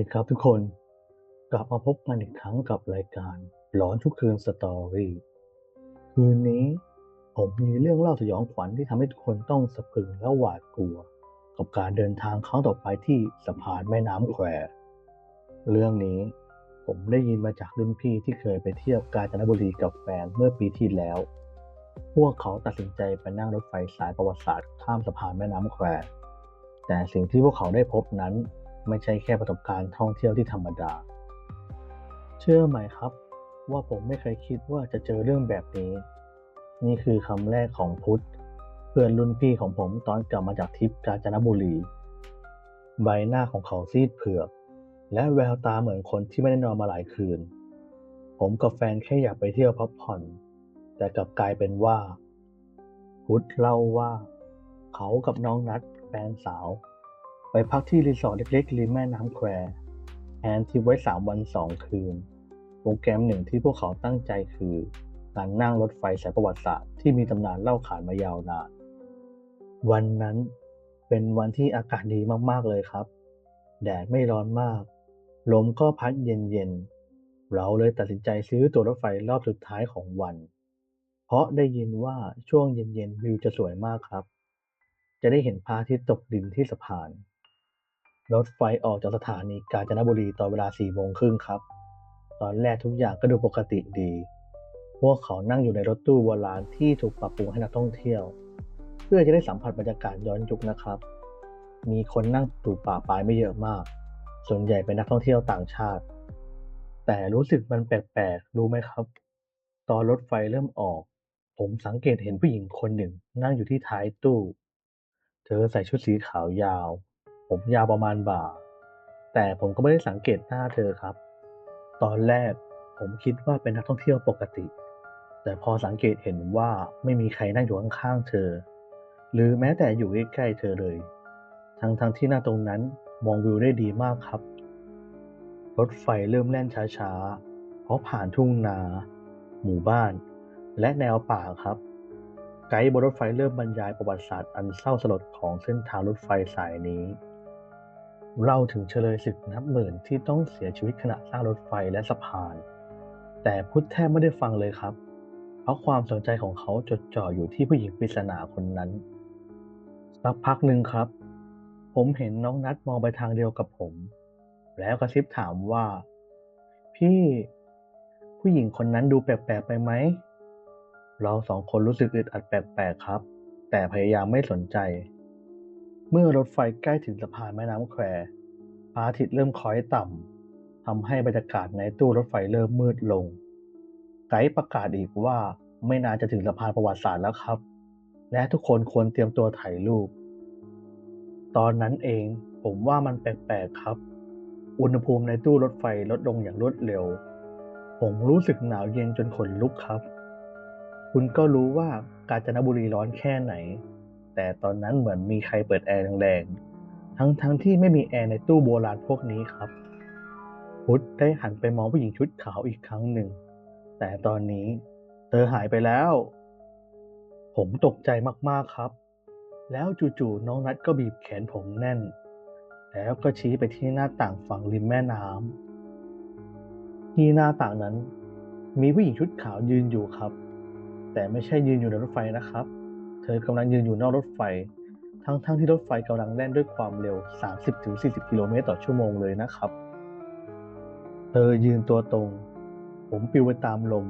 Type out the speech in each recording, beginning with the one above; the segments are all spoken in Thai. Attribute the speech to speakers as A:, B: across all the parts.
A: ดีครับทุกคน กลับมาพบกันอีกครั้งกับรายการหลอนทุกคืนสตอรี่คืนนี้ ผมมีเรื่องเล่าสยองขวัญที่ทำให้ทุกคนต้องสะพรึงและหวาดกลัว กับการเดินทางครั้งต่อไปที่สะพานแม่น้ำแควเรื่องนี้ผมได้ยินมาจากรุ่นพี่ที่เคยไปเที่ยวกาญจนบุรีกับแฟนเมื่อปีที่แล้ว พวกเขาตัดสินใจไปนั่งรถไฟสายประวัติศาสตร์ข้ามสะพานแม่น้ำแควแต่สิ่งที่พวกเขาได้พบนั้น ไม่ใช่แค่ประสบการณ์ท่องเที่ยวที่ธรรมดา เชื่อไหมครับ ว่าผมไม่เคยคิดว่าจะเจอเรื่องแบบนี้ นี่คือคำแรกของพุทธ เพื่อนรุ่นพี่ของผมตอนกลับมาจากทริปกาญจนบุรี ใบหน้าของเขาซีดเผือก และแววตาเหมือนคนที่ไม่ได้นอนมาหลายคืน ผมกับแฟนแค่อยากไปเที่ยวพักผ่อน แต่กลับกลายเป็นว่า พุทธเล่าว่า เขากับน้องนัดแฟนสาว ไปพักที่รีสอร์ทเล็กๆริมแม่น้ำแควแอนที่ไว้สามวันสองคืน โปรแกรมหนึ่งที่พวกเขาตั้งใจคือการนั่งรถไฟสายประวัติศาสตร์ที่มีตำนานเล่าขานมายาวนาน วันนั้นเป็นวันที่อากาศดีมากๆเลยครับ แดดไม่ร้อนมาก ลมก็พัดเย็นๆ เราเลยตัดสินใจซื้อตั๋วรถไฟรอบสุดท้ายของวัน เพราะได้ยินว่าช่วงเย็นๆวิวจะสวยมากครับ จะได้เห็นพระอาทิตย์ตกดินที่สะพาน รถไฟออกจากสถานีกาญจนบุรีตอนเวลาสี่โมงครึ่งครับ ตอนแรกทุกอย่างก็ดูปกติดี พวกเขานั่งอยู่ในรถตู้โบราณที่ถูกปรับปรุงให้นักท่องเที่ยว เพื่อจะได้สัมผัสบรรยากาศย้อนยุคนะครับ มีคนนั่งตูป่าปลายไม่เยอะมาก ส่วนใหญ่เป็นนักท่องเที่ยวต่างชาติ แต่รู้สึกมันแปลกๆ รู้ไหมครับ ตอนรถไฟเริ่มออก ผมสังเกตเห็นผู้หญิงคนหนึ่งนั่งอยู่ที่ท้ายตู้ เธอใส่ชุดสีขาวยาว ผมยาวประมาณบ่า แต่ผมก็ไม่ได้สังเกตหน้าเธอครับ ตอนแรกผมคิดว่าเป็นนักท่องเที่ยวปกติ แต่พอสังเกตเห็นว่าไม่มีใครนั่งอยู่ข้างๆเธอ หรือแม้แต่อยู่ใกล้ๆเธอเลย ทั้งๆทที่หน้าตรงนั้นมองวิวได้ดีมากครับ รถไฟเริ่มแล่นช้าๆ เพราะผ่านทุ่งนา หมู่บ้าน และแนวป่าครับ ไกด์บนรถไฟเริ่มบรรยายประวัติศาสตร์อันเศร้าสลดของเส้นทางรถไฟสายนี้ เล่าถึงเฉลยศึกนับหมื่นที่ต้องเสียชีวิตขณะสร้างรถไฟและสะพาน แต่พุทธแทบไม่ได้ฟังเลยครับ เพราะความสนใจของเขาจดจ่ออยู่ที่ผู้หญิงปริศนาคนนั้นสักพักหนึ่งครับ ผมเห็นน้องนัดมองไปทางเดียวกับผม แล้วกระซิบถามว่า พี่ผู้หญิงคนนั้นดูแปลกๆไปไหม เราสองคนรู้สึกอึดอัดแปลกๆครับ แต่พยายามไม่สนใจ เมื่อรถไฟใกล้ถึงสะพานแม่น้ำแควพระอาทิตย์เริ่มคล้อยต่ำทำให้บรรยากาศในตู้รถไฟเริ่มมืดลง ไกด์ประกาศอีกว่าไม่นานจะถึงสะพานประวัติศาสตร์แล้วครับ และทุกคนควรเตรียมตัวถ่ายรูป ตอนนั้นเองผมว่ามันแปลกๆครับ อุณหภูมิในตู้รถไฟลดลงอย่างรวดเร็ว ผมรู้สึกหนาวเย็นจนขนลุกครับ คุณก็รู้ว่ากาญจนบุรีร้อนแค่ไหน แต่ตอนนั้นเหมือนมีใครเปิดแอร์แรงๆ ทั้งๆทที่ไม่มีแอร์ในตู้โบราณพวกนี้ครับ พุทธได้หันไปมองผู้หญิงชุดขาวอีกครั้งหนึ่ง แต่ตอนนี้เธอหายไปแล้ว ผมตกใจมากๆครับ แล้วจู่ๆน้องนัดก็บีบแขนผมแน่น แล้วก็ชี้ไปที่หน้าต่างฝั่งริมแม่น้ำที่หน้าต่างนั้น มีผู้หญิงชุดขาวยืนอยู่ครับ แต่ไม่ใช่ยืนอยู่ในรถไฟนะครับ เธอกำลังยืนอยู่นอกรถไฟ ทั้งๆทที่รถไฟกำลังแล่นด้วยความเร็ว 30-40 กิโลเมตรต่อชั่วโมงเลยนะครับ เธอยืนตัวตรง ผมปิวไปตามลม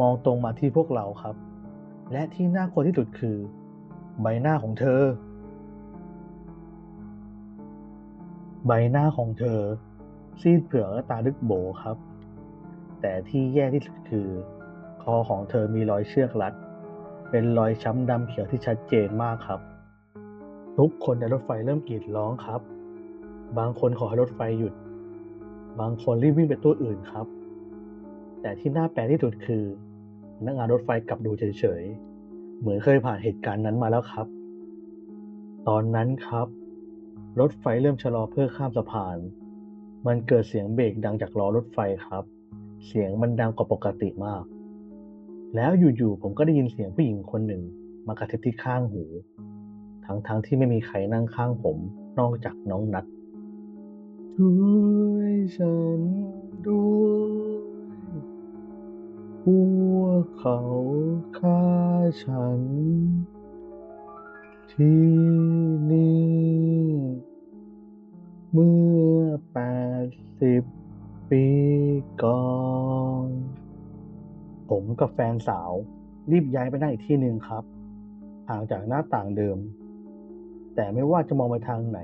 A: มองตรงมาที่พวกเราครับ และที่น่ากลัวที่สุดคือ ใบหน้าของเธอ ใบหน้าของเธอ ซีดเผือกและตาลึกโบครับ แต่ที่แย่ที่สุดคือ คอของเธอมีรอยเชือกรัด เป็นรอยช้ำดำเขียวที่ชัดเจนมากครับ ทุกคนในรถไฟเริ่มกรีดร้องครับ บางคนขอให้รถไฟหยุด บางคนรีบวิ่งไปตู้อื่นครับ แต่ที่น่าแปลกที่สุดคือพนักงานรถไฟกลับดูเฉยๆ เหมือนเคยผ่านเหตุการณ์นั้นมาแล้วครับ ตอนนั้นครับ รถไฟเริ่มชะลอเพื่อข้ามสะพาน มันเกิดเสียงเบรกดังจากล้อรถไฟครับ เสียงมันดังกว่าปกติมาก แล้วอยู่ๆผมก็ได้ยินเสียงผู้หญิงคนหนึ่ง มากระทิบที่ข้างหู ทั้งๆทที่ไม่มีใครนั่งข้างผม นอกจากน้องนัดช่วยฉันด้วยพวกเขาฆ่าฉัน ที่นี่ เมื่อแปดสิบปีก่อน ผมกับแฟนสาว รีบย้ายไปนั่งอีกที่หนึ่งครับ ห่างจากหน้าต่างเดิม แต่ไม่ว่าจะมองไปทางไหน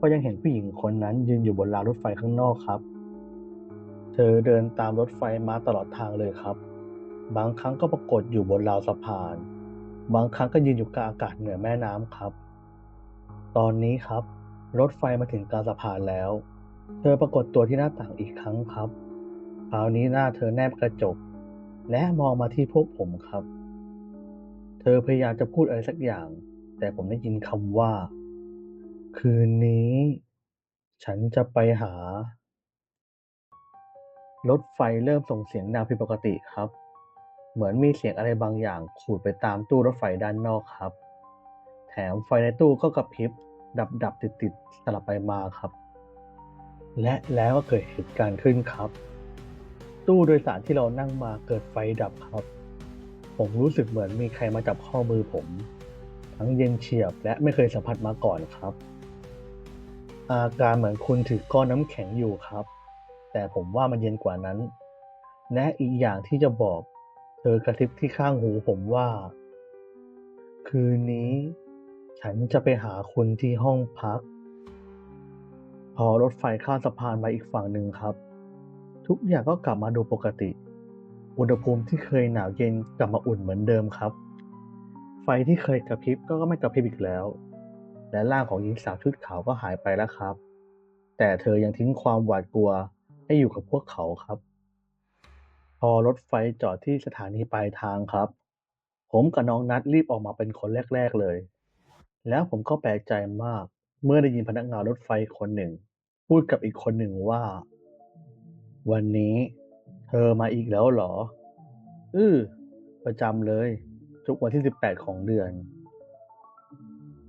A: ก็ยังเห็นผู้หญิงคนนั้นยืนอยู่บนรางรถไฟข้างนอกครับ เธอเดินตามรถไฟมาตลอดทางเลยครับ บางครั้งก็ปรากฏอยู่บนราวสะพาน บางครั้งก็ยืนอยู่กลางอากาศเหนือแม่น้ำครับ ตอนนี้ครับ รถไฟมาถึงกลางสะพานแล้ว เธอปรากฏตัวที่หน้าต่างอีกครั้งครับ คราวนี้หน้าเธอแนบกระจก และมองมาที่พวกผมครับ เธอพยายามจะพูดอะไรสักอย่าง แต่ผมได้ยินคำว่า คืนนี้ ฉันจะไปหา รถไฟเริ่มส่งเสียงดังผิดปกติครับ เหมือนมีเสียงอะไรบางอย่างขูดไปตามตู้รถไฟด้านนอกครับ แถมไฟในตู้ก็กระพริบ ดับดับติดติดสลับไปมาครับ และแล้วก็เกิดเหตุการณ์ขึ้นครับ ตู้โดยสารที่เรานั่งมาเกิดไฟดับครับ ผมรู้สึกเหมือนมีใครมาจับข้อมือผม ทั้งเย็นเฉียบและไม่เคยสัมผัสมาก่อนครับ อาการเหมือนคุณถือก้อนน้ำแข็งอยู่ครับ แต่ผมว่ามันเย็นกว่านั้น และอีกอย่างที่จะบอก เธอกระซิบที่ข้างหูผมว่า คืนนี้ ฉันจะไปหาคุณที่ห้องพัก พอรถไฟข้ามสะพานมาอีกฝั่งหนึ่งครับ ทุกอย่างก็กลับมาดูปกติ อุณหภูมิที่เคยหนาวเย็นกลับมาอุ่นเหมือนเดิมครับ ไฟที่เคยกระพริบก็ไม่กระพริบอีกแล้ว และร่างของหญิงสาวชุดขาวก็หายไปแล้วครับ แต่เธอยังทิ้งความหวาดกลัวให้อยู่กับพวกเขาครับ พอรถไฟจอดที่สถานีปลายทางครับ ผมกับน้องนัดรีบออกมาเป็นคนแรก ๆเลย แล้วผมก็แปลกใจมากเมื่อได้ยินพนักงานรถไฟคนหนึ่ง พูดกับอีกคนหนึ่งว่า วันนี้ เธอมาอีกแล้วเหรอ อือประจำเลย ทุกวันที่ 18 ของเดือน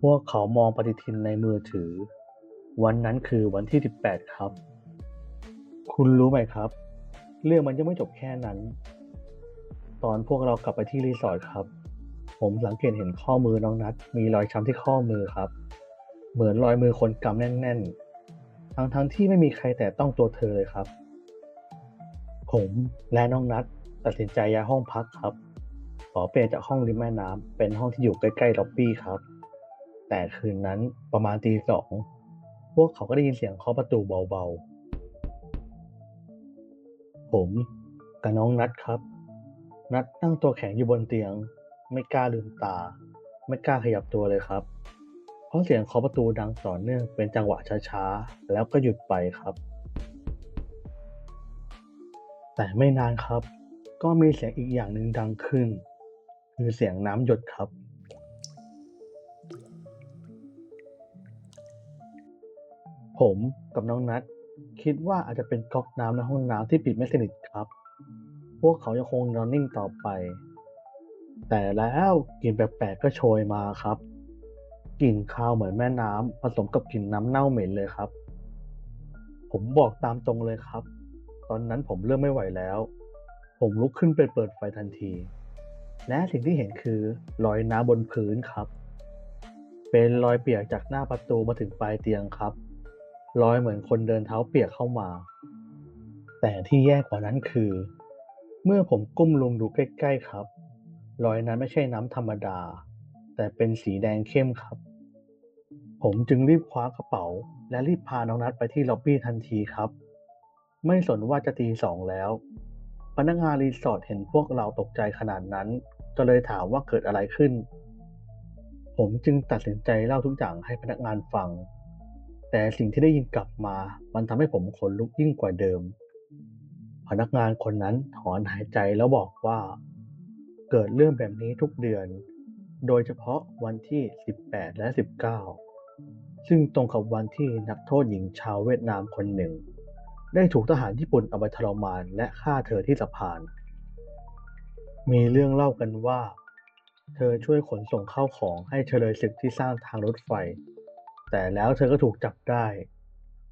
A: พวกเขามองปฏิทินในมือถือ วันนั้นคือวันที่ 18 ครับ คุณรู้ไหมครับ เรื่องมันยังไม่จบแค่นั้น ตอนพวกเรากลับไปที่รีสอร์ทครับ ผมสังเกตเห็นข้อมือน้องนัดมีรอยช้ำที่ข้อมือครับ เหมือนรอยมือคนกำแน่นๆ ทั้งๆทที่ไม่มีใครแต่ต้องตัวเธอเลยครับ ผมและน้องนัดตัดสินใจย้ายห้องพักครับ ขอเปลี่ยนจากห้องริมแม่น้ำเป็นห้องที่อยู่ใกล้ๆล็อบบี้ครับ แต่คืนนั้นประมาณตีสองพวกเขาก็ได้ยินเสียงเคาะประตูเบาๆ ผมกับน้องนัดครับ นัดนั่งตัวแข็งอยู่บนเตียง ไม่กล้าลืมตา ไม่กล้าขยับตัวเลยครับ เพราะเสียงเคาะประตูดังต่อเนื่องเป็นจังหวะช้าๆ แล้วก็หยุดไปครับ แต่ไม่นานครับ ก็มีเสียงอีกอย่างหนึ่งดังขึ้น คือเสียงน้ำหยดครับ ผมกับน้องนัดคิดว่าอาจจะเป็นก๊อกน้ำในห้องน้ำที่ปิดไม่สนิทครับ พวกเขายังคงนอนนิ่งต่อไป แต่แล้วกลิ่นแปลกๆก็โชยมาครับ กลิ่นคาวเหมือนแม่น้ำผสมกับกลิ่นน้ำเน่าเหม็นเลยครับ ผมบอกตามตรงเลยครับ ตอนนั้นผมเริ่มไม่ไหวแล้ว ผมลุกขึ้นไปเปิดไฟทันที และสิ่งที่เห็นคือรอยน้ำบนพื้นครับ เป็นรอยเปียกจากหน้าประตูมาถึงปลายเตียงครับ รอยเหมือนคนเดินเท้าเปียกเข้ามา แต่ที่แย่กว่านั้นคือ เมื่อผมก้มลงดูใกล้ ๆครับ รอยนั้นไม่ใช่น้ำธรรมดา แต่เป็นสีแดงเข้มครับ ผมจึงรีบคว้ากระเป๋า และรีบพาน้องนัดไปที่ล็อบบี้ทันทีครับ ไม่สนว่าจะตีสองแล้ว พนักงานรีสอร์ทเห็นพวกเราตกใจขนาดนั้น ก็เลยถามว่าเกิดอะไรขึ้น ผมจึงตัดสินใจเล่าทุกอย่างให้พนักงานฟัง แต่สิ่งที่ได้ยินกลับมา มันทำให้ผมขนลุกยิ่งกว่าเดิม พนักงานคนนั้นถอนหายใจแล้วบอกว่า เกิดเรื่องแบบนี้ทุกเดือน โดยเฉพาะวันที่ 18 และ 19 ซึ่งตรงกับวันที่นักโทษหญิงชาวเวียดนามคนหนึ่ง ได้ถูกทหารญี่ปุ่นเอาไปทรมานและฆ่าเธอที่สะพาน มีเรื่องเล่ากันว่า เธอช่วยขนส่งข้าวของให้เฉลยศึกที่สร้างทางรถไฟ แต่แล้วเธอก็ถูกจับได้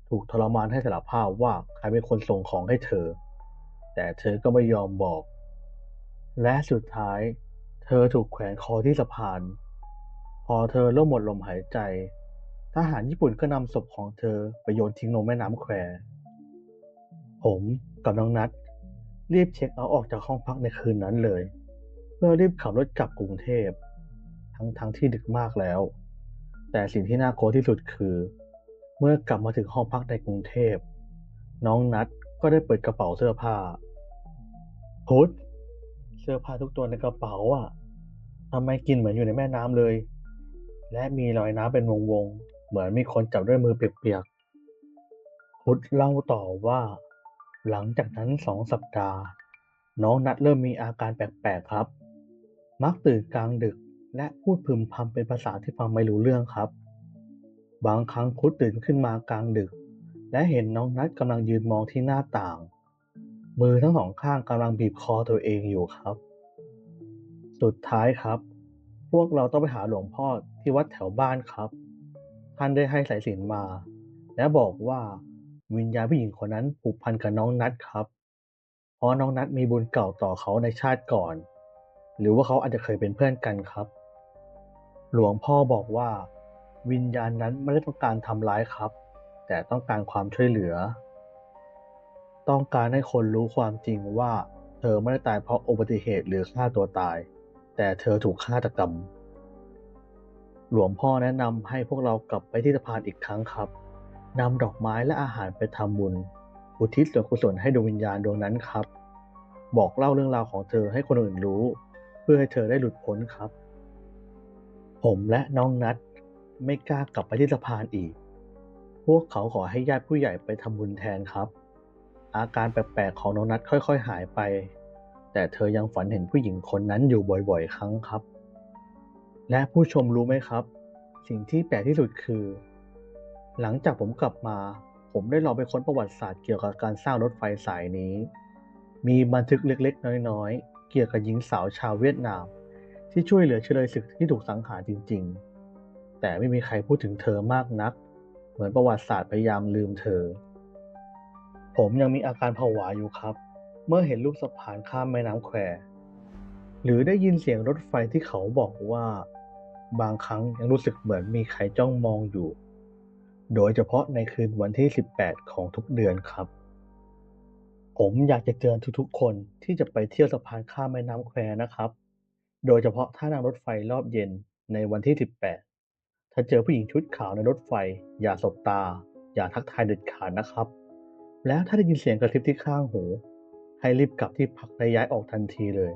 A: ถูกทรมานให้สารภาพว่าใครเป็นคนส่งของให้เธอ แต่เธอก็ไม่ยอมบอก และสุดท้าย เธอถูกแขวนคอที่สะพาน พอเธอเริ่มหมดลมหายใจ ทหารญี่ปุ่นก็นำศพของเธอไปโยนทิ้งลงแม่น้ำแคว ผมกับน้องนัดรีบเช็คเอาท์ออกจากห้องพักในคืนนั้นเลย เพื่อรีบขับรถกลับกรุงเทพ ทั้งทั้งที่ดึกมากแล้ว แต่สิ่งที่น่ากลัวที่สุดคือ เมื่อกลับมาถึงห้องพักในกรุงเทพ น้องนัดก็ได้เปิดกระเป๋าเสื้อผ้าพุธเสื้อผ้าทุกตัวในกระเป๋าอะทำไมกลินเหมือนอยู่ในแม่น้ำเลย และมีรอยน้ำเป็นวงๆ เหมือนมีคนจับด้วยมือเปียกๆพุธเล่าต่อว่า หลังจากนั้นสองสัปดาห์ น้องนัดเริ่มมีอาการแปลกๆครับ มักตื่นกลางดึกและพูดพึมพำเป็นภาษาที่ฟังไม่รู้เรื่องครับ บางครั้งพุธตื่นขึ้นมากลางดึก และเห็นน้องนัดกำลังยืนมองที่หน้าต่าง มือทั้งสองข้างกำลังบีบคอตัวเองอยู่ครับ สุดท้ายครับ พวกเราต้องไปหาหลวงพ่อที่วัดแถวบ้านครับ ท่านได้ให้สายสิญจนมา และบอกว่า วิญญาณผู้หญิงคนนั้นผูกพันกับน้องนัดครับ เพราะน้องนัดมีบุญเก่าต่อเขาในชาติก่อน หรือว่าเขาอาจจะเคยเป็นเพื่อนกันครับ หลวงพ่อบอกว่า วิญญาณนั้นไม่ได้ต้องการทำร้ายครับ แต่ต้องการความช่วยเหลือ ต้องการให้คนรู้ความจริงว่า เธอไม่ได้ตายเพราะอุบัติเหตุหรือฆ่าตัวตาย แต่เธอถูกฆาตกรรมหลวงพ่อแนะนำให้พวกเรากลับไปที่สะพานอีกครั้งครับ นำดอกไม้และอาหารไปทำบุญ อุทิศส่วนกุศลให้ดวงวิญญาณดวงนั้นครับ บอกเล่าเรื่องราวของเธอให้คนอื่นรู้ เพื่อให้เธอได้หลุดพ้นครับ ผมและน้องนัดไม่กล้ากลับไปที่สะพานอีก พวกเขาขอให้ญาติผู้ใหญ่ไปทำบุญแทนครับ อาการแปลกๆของน้องนัดค่อยๆหายไป แต่เธอยังฝันเห็นผู้หญิงคนนั้นอยู่บ่อยๆ ครั้งครับ และผู้ชมรู้ไหมครับ สิ่งที่แปลกที่สุดคือ หลังจากผมกลับมา ผมได้ลองไปค้นประวัติศาสตร์เกี่ยวกับการสร้างรถไฟสายนี้ มีบันทึกเล็กๆ น้อยๆ เกี่ยวกับหญิงสาวชาวเวียดนาม ที่ช่วยเหลือเฉลยศึกที่ถูกสังหารจริง ๆ แต่ไม่มีใครพูดถึงเธอมากนัก เหมือนประวัติศาสตร์พยายามลืมเธอ ผมยังมีอาการผวาอยู่ครับ เมื่อเห็นรูปสะพานข้ามแม่น้ำแควหรือได้ยินเสียงรถไฟที่เขาบอกว่า บางครั้งยังรู้สึกเหมือนมีใครจ้องมองอยู่ โดยเฉพาะในคืนวันที่ 18 ของทุกเดือนครับ ผมอยากจะเตือนทุกๆ คนที่จะไปเที่ยวสะพานข้ามแม่น้ำแควนะครับ โดยเฉพาะถ้านั่งรถไฟรอบเย็นในวันที่ 18 ถ้าเจอผู้หญิงชุดขาวในรถไฟ อย่าสบตา อย่าทักทายเด็ดขาดนะครับ แล้วถ้าได้ยินเสียงกระซิบที่ข้างหู ให้รีบกลับที่พักและย้ายออกทันทีเลย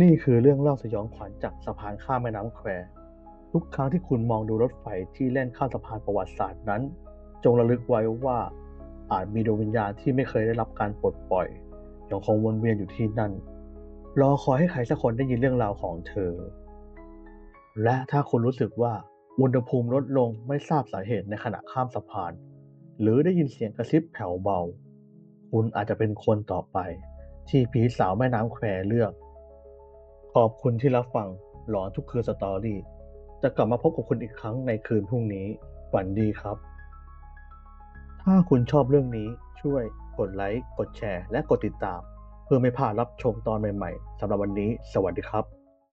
A: นี่คือเรื่องเล่าสยองขวัญจากสะพานข้ามแม่น้ำแคว ทุกครั้งที่คุณมองดูรถไฟที่แล่นข้ามสะพานประวัติศาสตร์นั้น จงระลึกไว้ว่าอาจมีดวงวิญญาณที่ไม่เคยได้รับการปลดปล่อยยังคงวนเวียนอยู่ที่นั่น รอคอยให้ใครสักคนได้ยินเรื่องราวของเธอ และถ้าคุณรู้สึกว่าอุณหภูมิลดลงไม่ทราบสาเหตุในขณะข้ามสะพาน หรือได้ยินเสียงกระซิบแผ่วเบา คุณอาจจะเป็นคนต่อไป ที่ผีสาวแม่น้ำแควเลือก ขอบคุณที่รับฟังหลอนทุกคืนสตอรี่ จะกลับมาพบกับคุณอีกครั้งในคืนพรุ่งนี้ ฝันดีครับ ถ้าคุณชอบเรื่องนี้ช่วยกดไลค์ กดแชร์ และกดติดตาม เพื่อไม่พลาดรับชมตอนใหม่ ๆสำหรับวันนี้ สวัสดีครับ